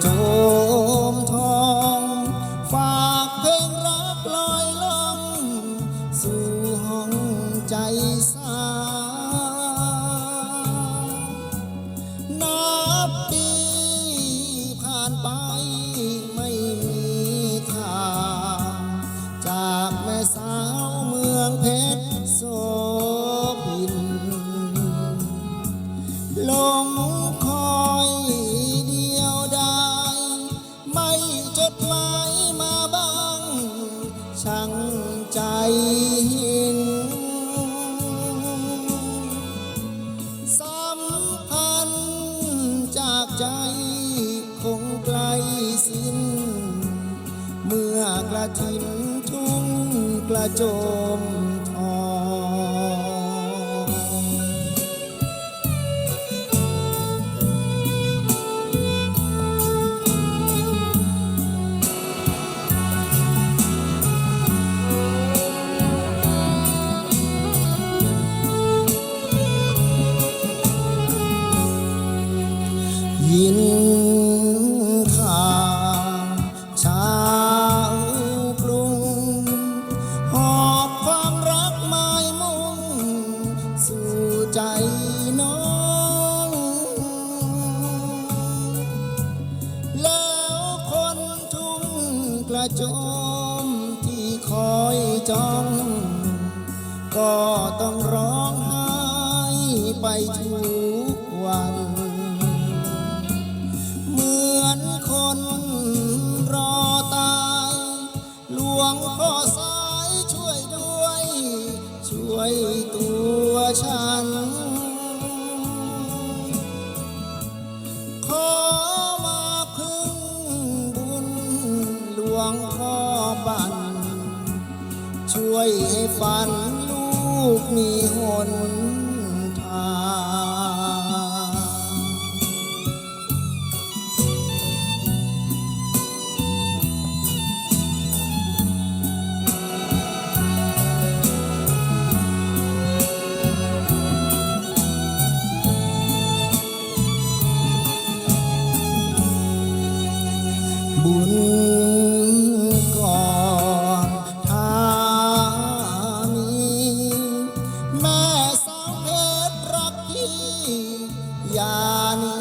โจมทอง ฝากเพลงรักลอยล่อง สู่ห้องใจสาวนับปีผ่านไปไม่มีข่าวจากแม่สาวเมืองเพชรโส จดหมายมาบ้างช่างใจหินสัมพันธ์จากใจคงไกลสิ้น เมื่อกระถินทุ่งกระโจม ยินข่าวชาวกรุง หอบความรักหมายมุ่ง สู่ใจน้อง แล้วคนทุ่งกระโจมที่คอยจ้อง ก็ต้องร้องไห้ไปทุกวั ช่วยตัวฉัน ขอมาพึ่งบุญหลวงพ่อบัน ช่วยให้ฝันลูกมีหน บุญก่อนถ้ามีแม่สาวเพชรรักพี่อย่าหนี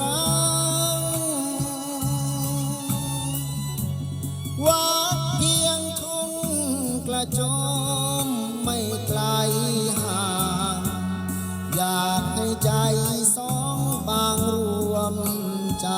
รังวัดเพียงทุ่งกระโจมไม่ไกลห่าง อยากให้ใจสองบางรวมใจ